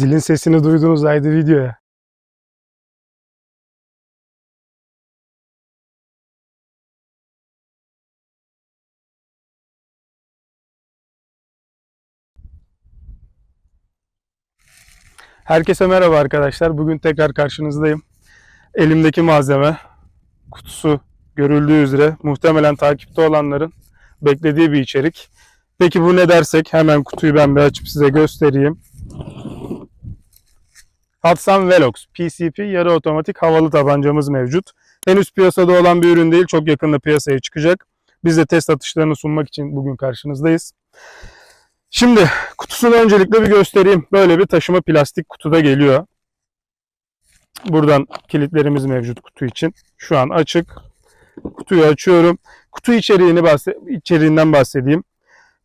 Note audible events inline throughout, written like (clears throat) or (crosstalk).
Zilin sesini duydunuz haydi videoya. Herkese merhaba arkadaşlar. Bugün tekrar karşınızdayım. Elimdeki malzeme kutusu görüldüğü üzere muhtemelen takipte olanların beklediği bir içerik. Peki bu ne dersek hemen kutuyu ben bir açıp size göstereyim. Hatsan Velox PCP yarı otomatik havalı tabancamız mevcut. Henüz piyasada olan bir ürün değil. Çok yakında piyasaya çıkacak. Biz de test atışlarını sunmak için bugün karşınızdayız. Şimdi kutusunu öncelikle bir göstereyim. Böyle bir taşıma plastik kutuda geliyor. Buradan kilitlerimiz mevcut kutu için. Şu an açık. Kutuyu açıyorum. Kutu içeriğini bahse içeriğinden bahsedeyim.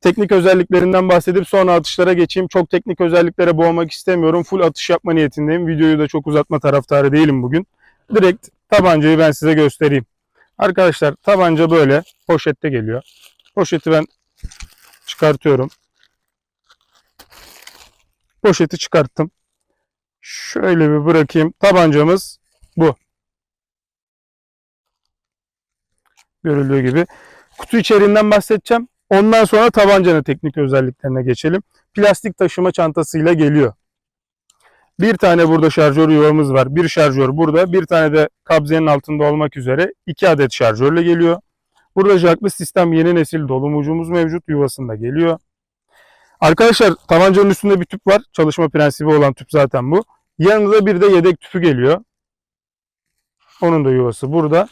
Teknik özelliklerinden bahsedip sonra atışlara geçeyim. Çok teknik özelliklere boğmak istemiyorum. Full atış yapma niyetindeyim. Videoyu da çok uzatma taraftarı değilim bugün. Direkt tabancayı ben size göstereyim. Arkadaşlar tabanca böyle poşette geliyor. Poşeti ben çıkartıyorum. Poşeti çıkarttım. Şöyle bir bırakayım. Tabancamız bu. Görüldüğü gibi. Kutu içeriğinden bahsedeceğim. Ondan sonra tabancanın teknik özelliklerine geçelim. Plastik taşıma çantasıyla geliyor. Bir tane burada şarjör yuvamız var. Bir şarjör burada. Bir tane de kabzenin altında olmak üzere iki adet şarjörle geliyor. Burada jacklı sistem yeni nesil dolumucumuz mevcut. Yuvasında geliyor. Arkadaşlar tabancanın üstünde bir tüp var. Çalışma prensibi olan tüp zaten bu. Yanında bir de yedek tüpü geliyor. Onun da yuvası burada.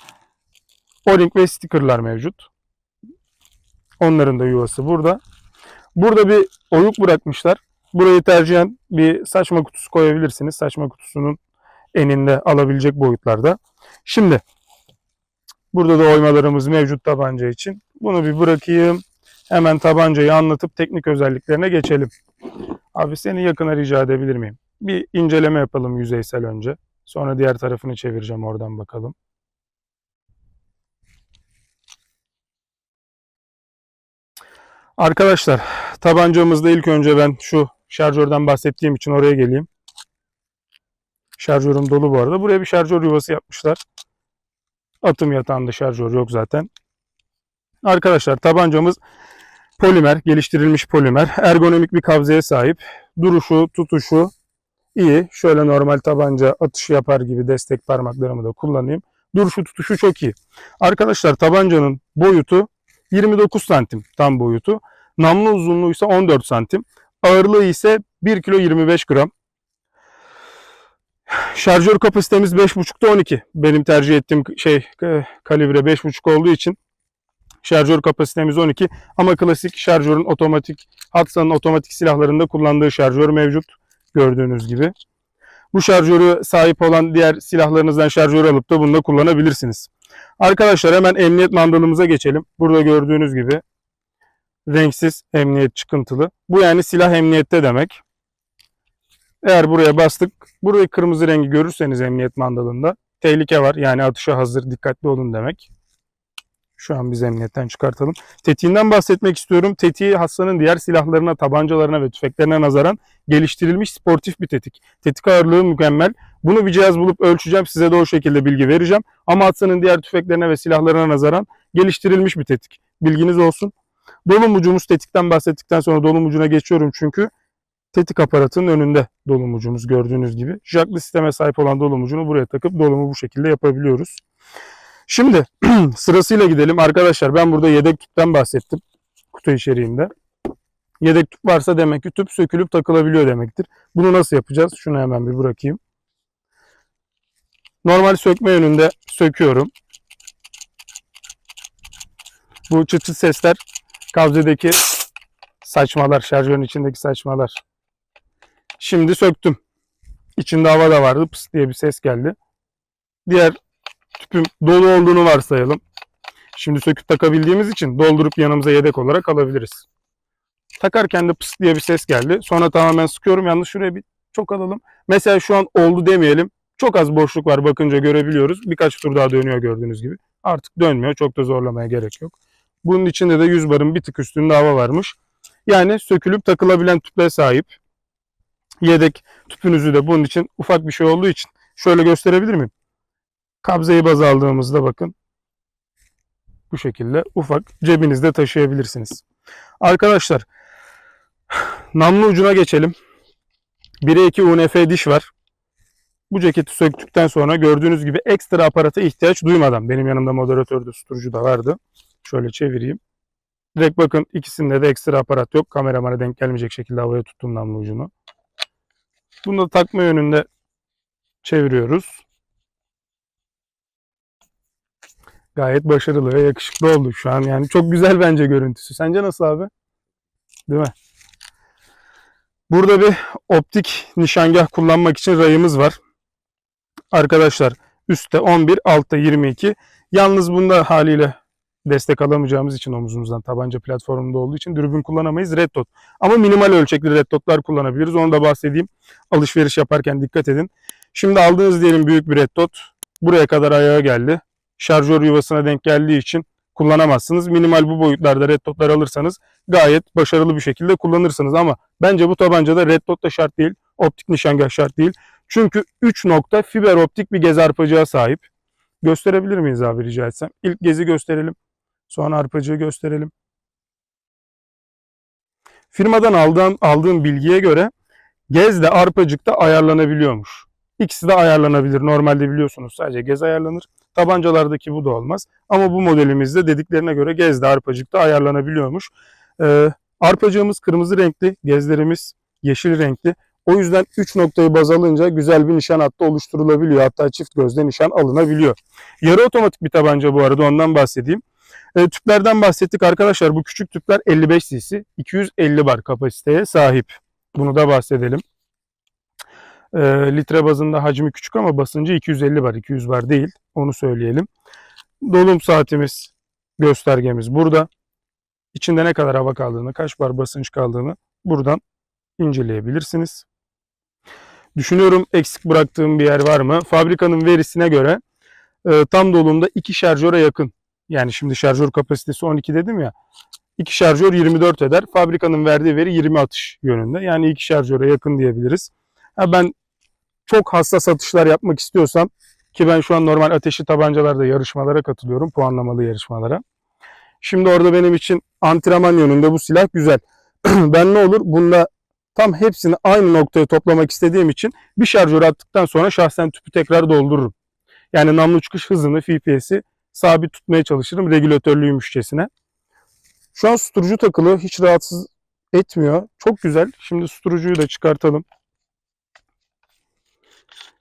O-ring ve stickerlar mevcut. Onların da yuvası burada. Burada bir oyuk bırakmışlar. Burayı tercihen bir saçma kutusu koyabilirsiniz. Saçma kutusunun eninde alabilecek boyutlarda. Şimdi burada da oymalarımız mevcut tabanca için. Bunu bir bırakayım. Hemen tabancayı anlatıp teknik özelliklerine geçelim. Abi seni yakına rica edebilir miyim? Bir inceleme yapalım yüzeysel önce. Sonra diğer tarafını çevireceğim oradan bakalım. Arkadaşlar tabancamızda ilk önce ben şu şarjörden bahsettiğim için oraya geleyim. Şarjörüm dolu bu arada. Buraya bir şarjör yuvası yapmışlar. Atım yatağında şarjör yok zaten. Arkadaşlar tabancamız polimer, geliştirilmiş polimer. Ergonomik bir kabzeye sahip. Duruşu, tutuşu iyi. Şöyle normal tabanca atışı yapar gibi destek parmaklarımı da kullanayım. Duruşu, tutuşu çok iyi. Arkadaşlar tabancanın boyutu 29 santim tam boyutu. Namlu uzunluğu ise 14 santim. Ağırlığı ise 1 kilo 25 gram. Şarjör kapasitemiz 5.5'ta 12. Benim tercih ettiğim şey kalibre 5.5 olduğu için şarjör kapasitemiz 12. Ama klasik şarjörün otomatik, Hatsa'nın otomatik silahlarında kullandığı şarjör mevcut. Gördüğünüz gibi. Bu şarjörü sahip olan diğer silahlarınızdan şarjör alıp da bunu da kullanabilirsiniz. Arkadaşlar hemen emniyet mandalımıza geçelim. Burada gördüğünüz gibi renksiz emniyet çıkıntılı. Bu yani silah emniyette demek. Eğer buraya bastık, burayı kırmızı rengi görürseniz emniyet mandalında tehlike var. Yani atışa hazır, dikkatli olun demek. Şu an biz emniyetten çıkartalım. Tetiğinden bahsetmek istiyorum. Tetiği Hasan'ın diğer silahlarına, tabancalarına ve tüfeklerine nazaran geliştirilmiş sportif bir tetik. Tetik ağırlığı mükemmel. Bunu bir cihaz bulup ölçeceğim. Size de o şekilde bilgi vereceğim. Ama Hasan'ın diğer tüfeklerine ve silahlarına nazaran geliştirilmiş bir tetik. Bilginiz olsun. Dolum ucumuz tetikten bahsettikten sonra dolum ucuna geçiyorum çünkü tetik aparatının önünde dolum ucumuz gördüğünüz gibi. Jacklı sisteme sahip olan dolum ucunu buraya takıp dolumu bu şekilde yapabiliyoruz. Şimdi (clears throat) sırasıyla gidelim. Arkadaşlar ben burada yedek tüpten bahsettim kutu içeriğinde. Yedek tüp varsa demek ki tüp sökülüp takılabiliyor demektir. Bunu nasıl yapacağız? Şunu hemen bir bırakayım. Normal sökme yönünde söküyorum. Bu çıt çıt sesler kabzedeki saçmalar, şarjörün içindeki saçmalar. Şimdi söktüm. İçinde hava da vardı. Pıs diye bir ses geldi. Diğer tüpüm dolu olduğunu varsayalım. Şimdi söküp takabildiğimiz için doldurup yanımıza yedek olarak alabiliriz. Takarken de pıs diye bir ses geldi. Sonra tamamen sıkıyorum. Yalnız şuraya bir çok alalım. Mesela şu an oldu demeyelim. Çok az boşluk var bakınca görebiliyoruz. Birkaç tur daha dönüyor gördüğünüz gibi. Artık dönmüyor. Çok da zorlamaya gerek yok. Bunun içinde de 100 barın bir tık üstünde hava varmış. Yani sökülüp takılabilen tüpe sahip. Yedek tüpünüzü de bunun için ufak bir şey olduğu için şöyle gösterebilir miyim? Kabzayı baz aldığımızda bakın bu şekilde ufak cebinizde taşıyabilirsiniz. Arkadaşlar namlu ucuna geçelim. 1'e 2 UNF diş var. Bu ceketi söktükten sonra gördüğünüz gibi ekstra aparata ihtiyaç duymadan benim yanımda moderatör de susturucu da vardı. Şöyle çevireyim. Direkt bakın ikisinde de ekstra aparat yok. Kameramana denk gelmeyecek şekilde havaya tuttum namlu ucunu. Bunu da takma yönünde çeviriyoruz. Gayet başarılı ve yakışıklı oldu şu an. Yani çok güzel bence görüntüsü. Sence nasıl abi? Değil mi? Burada bir optik nişangah kullanmak için rayımız var. Arkadaşlar üstte 11, altta 22. Yalnız bunda haliyle destek alamayacağımız için omuzumuzdan tabanca platformunda olduğu için dürbün kullanamayız. Red dot. Ama minimal ölçekli red dotlar kullanabiliriz. Onu da bahsedeyim. Alışveriş yaparken dikkat edin. Şimdi aldığınız diyelim büyük bir red dot. Buraya kadar ayağa geldi. Şarjör yuvasına denk geldiği için kullanamazsınız. Minimal bu boyutlarda red dotlar alırsanız gayet başarılı bir şekilde kullanırsınız. Ama bence bu tabancada red dot da şart değil. Optik nişangah şart değil. Çünkü 3 nokta fiber optik bir gez arpacığa sahip. Gösterebilir miyiz abi rica etsem? İlk gezi gösterelim. Sonra arpacığı gösterelim. Firmadan aldığım, aldığım bilgiye göre gez de arpacık da ayarlanabiliyormuş. İkisi de ayarlanabilir. Normalde biliyorsunuz sadece gez ayarlanır. Tabancalardaki bu da olmaz. Ama bu modelimizde dediklerine göre gez de arpacık da ayarlanabiliyormuş. Ee, arpacığımız kırmızı renkli, gezlerimiz yeşil renkli. O yüzden 3 noktayı baz alınca güzel bir nişan hattı oluşturulabiliyor. Hatta çift gözle nişan alınabiliyor. Yarı otomatik bir tabanca bu arada ondan bahsedeyim. E, tüplerden bahsettik arkadaşlar. Bu küçük tüpler 55 cc, 250 bar kapasiteye sahip. Bunu da bahsedelim. E, litre bazında hacmi küçük ama basıncı 250 bar, 200 bar değil. Onu söyleyelim. Dolum saatimiz, göstergemiz burada. İçinde ne kadar hava kaldığını, kaç bar basınç kaldığını buradan inceleyebilirsiniz. Düşünüyorum eksik bıraktığım bir yer var mı? Fabrikanın verisine göre e, tam dolumda iki şarjöre yakın. Yani şimdi şarjör kapasitesi 12 dedim ya. İki şarjör 24 eder. Fabrikanın verdiği veri 20 atış yönünde. Yani iki şarjöre yakın diyebiliriz. Ha ben çok hassas atışlar yapmak istiyorsam ki ben şu an normal ateşli tabancalarda yarışmalara katılıyorum. Puanlamalı yarışmalara. Şimdi orada benim için antrenman yönünde bu silah güzel. (clears throat) ben ne olur? Bunda tam hepsini aynı noktaya toplamak istediğim için bir şarjör attıktan sonra şahsen tüpü tekrar doldururum. Yani namlu çıkış hızını, FPS'i sabit tutmaya çalışırım regülatörlüymüşçesine. Şu an susturucu takılı hiç rahatsız etmiyor. Çok güzel. Şimdi susturucuyu da çıkartalım.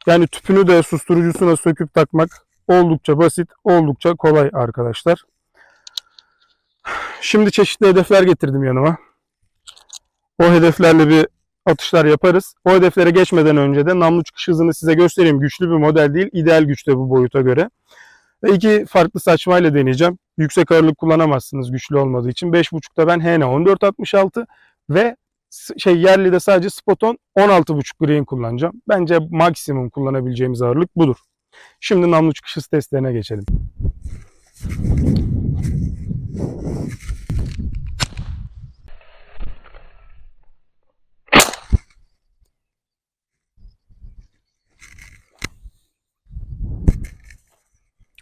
Yani tüpünü de susturucusuna söküp takmak oldukça basit, oldukça kolay arkadaşlar. Şimdi çeşitli hedefler getirdim yanıma. O hedeflerle bir atışlar yaparız. O hedeflere geçmeden önce de namlu çıkış hızını size göstereyim. Güçlü bir model değil, ideal güçte bu boyuta göre. Ve iki farklı saçmayla deneyeceğim. Yüksek ağırlık kullanamazsınız güçlü olmadığı için. 5.5'ta ben HN 1466 ve şey yerli de sadece Spoton 16.5 green kullanacağım. Bence maksimum kullanabileceğimiz ağırlık budur. Şimdi namlu çıkış hız testlerine geçelim.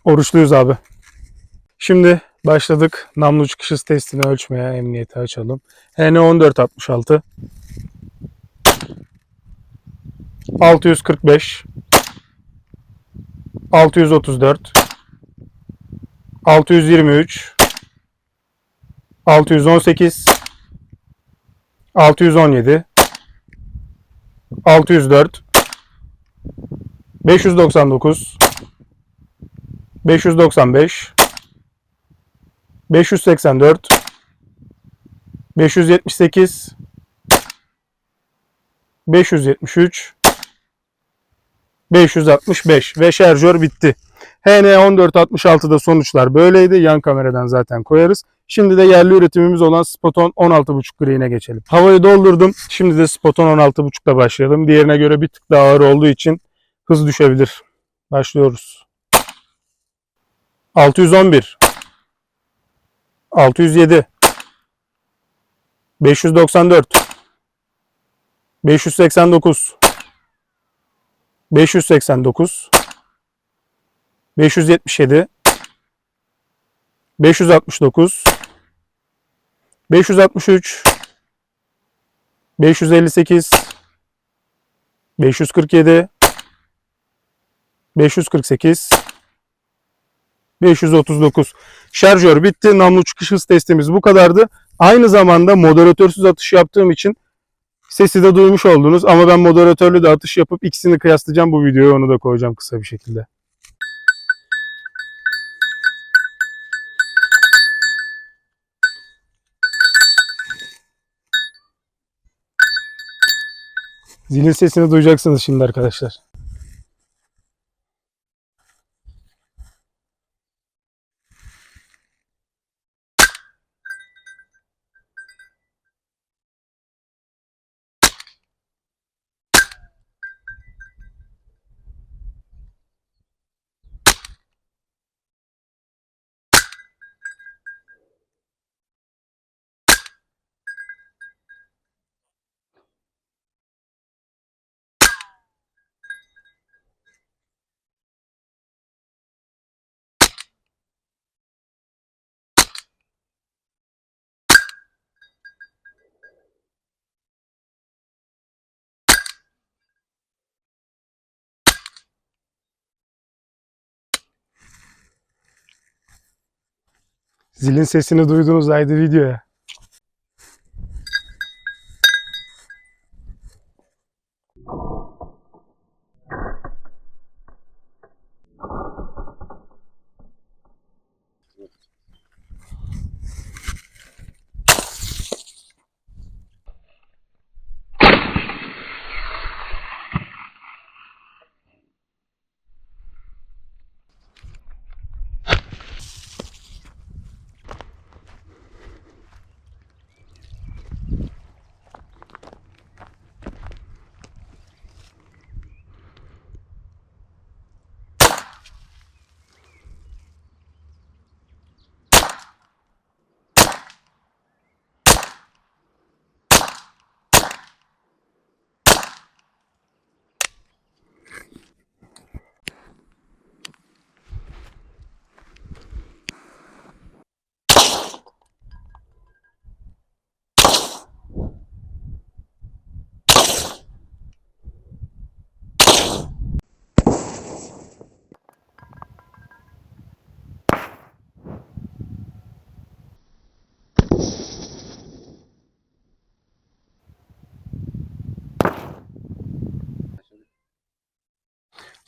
Oruçluyuz abi. Şimdi başladık. Namlu çıkış testini ölçmeye. Emniyeti açalım. HN 1466 645 634 623 618 617 604 599 595 584 578 573 565 ve şarjör bitti. HN 1466'da sonuçlar böyleydi. Yan kameradan zaten koyarız. Şimdi de yerli üretimimiz olan Spoton 16.5 green'e geçelim. Havayı doldurdum. Şimdi de Spoton 16.5'da başlayalım. Diğerine göre bir tık daha ağır olduğu için hız düşebilir. Başlıyoruz. 611 607 594 589 589 577 569 563 558 547 548 539 Şarjör bitti. Namlu çıkış hız testimiz bu kadardı. Aynı zamanda moderatörsüz atış yaptığım için sesi de duymuş oldunuz. Ama ben moderatörlü de atış yapıp ikisini kıyaslayacağım bu videoya. Onu da koyacağım kısa bir şekilde. Zilin sesini duyacaksınız şimdi arkadaşlar. Zilin sesini duydunuz haydi videoya.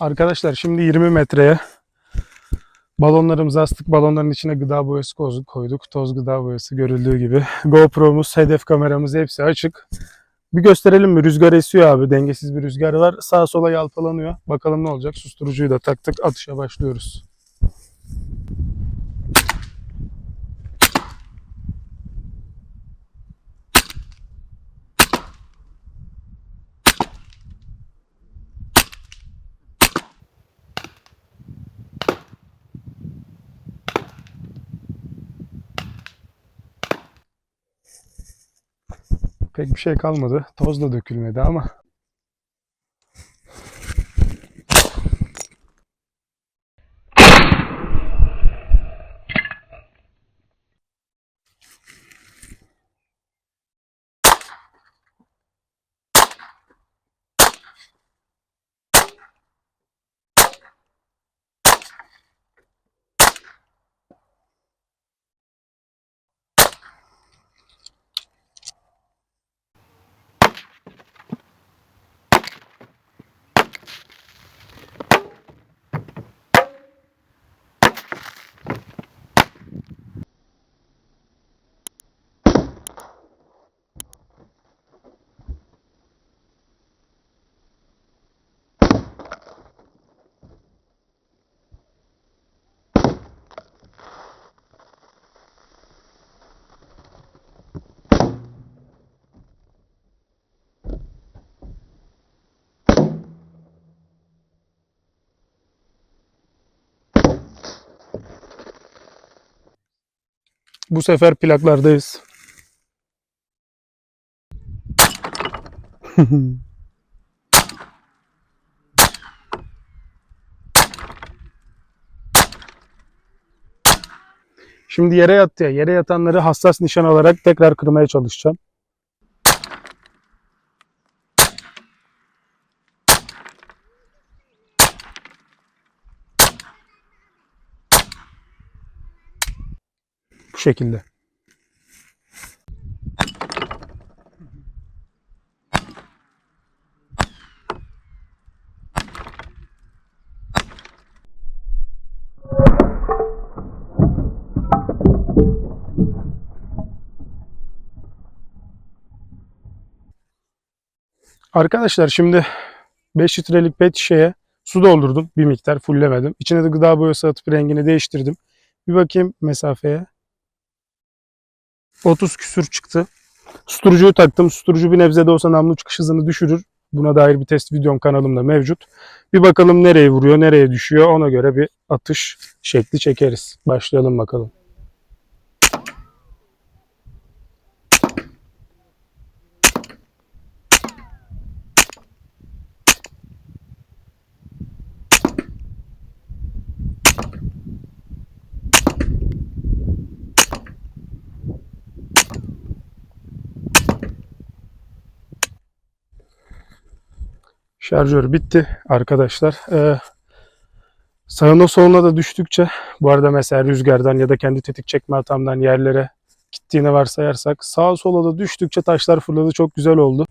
Arkadaşlar şimdi 20 metreye balonlarımızı astık. Balonların içine gıda boyası koyduk. Toz gıda boyası görüldüğü gibi. GoPro'muz, hedef kameramız hepsi açık. Bir gösterelim mi? Rüzgar esiyor abi. Dengesiz bir rüzgar var. Sağa sola yalpalanıyor. Bakalım ne olacak? Susturucuyu da taktık. Atışa başlıyoruz. Pek bir şey kalmadı. Toz da dökülmedi ama. Bu sefer plaklardayız. (laughs) Şimdi yere yattı ya. Yere yatanları hassas nişan alarak tekrar kırmaya çalışacağım. Şekilde. Arkadaşlar şimdi 5 litrelik pet şişeye su doldurdum. Bir miktar fulllemedim. İçine de gıda boyası atıp rengini değiştirdim. Bir bakayım mesafeye. 30 küsür çıktı. Susturucuyu taktım. Susturucu bir nebze de olsa namlu çıkış hızını düşürür. Buna dair bir test videom kanalımda mevcut. Bir bakalım nereye vuruyor, nereye düşüyor. Ona göre bir atış şekli çekeriz. Başlayalım bakalım. Şarjör bitti arkadaşlar. Ee, sağına soluna da düştükçe bu arada mesela rüzgardan ya da kendi tetik çekme hatamdan yerlere gittiğini varsayarsak sağa sola da düştükçe taşlar fırladı. Çok güzel oldu.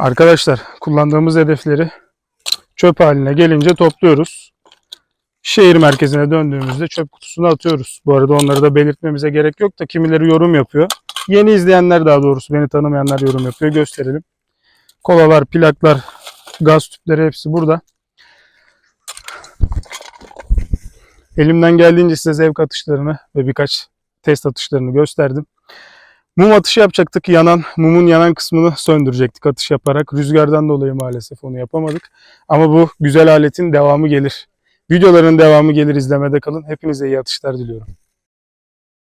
Arkadaşlar kullandığımız hedefleri çöp haline gelince topluyoruz. Şehir merkezine döndüğümüzde çöp kutusuna atıyoruz. Bu arada onları da belirtmemize gerek yok da kimileri yorum yapıyor. Yeni izleyenler daha doğrusu beni tanımayanlar yorum yapıyor. Gösterelim. Kolalar, plaklar, gaz tüpleri hepsi burada. Elimden geldiğince size zevk atışlarını ve birkaç test atışlarını gösterdim. Mum atışı yapacaktık. Yanan, mumun yanan kısmını söndürecektik atış yaparak. Rüzgardan dolayı maalesef onu yapamadık. Ama bu güzel aletin devamı gelir. Videoların devamı gelir izlemede kalın. Hepinize iyi atışlar diliyorum.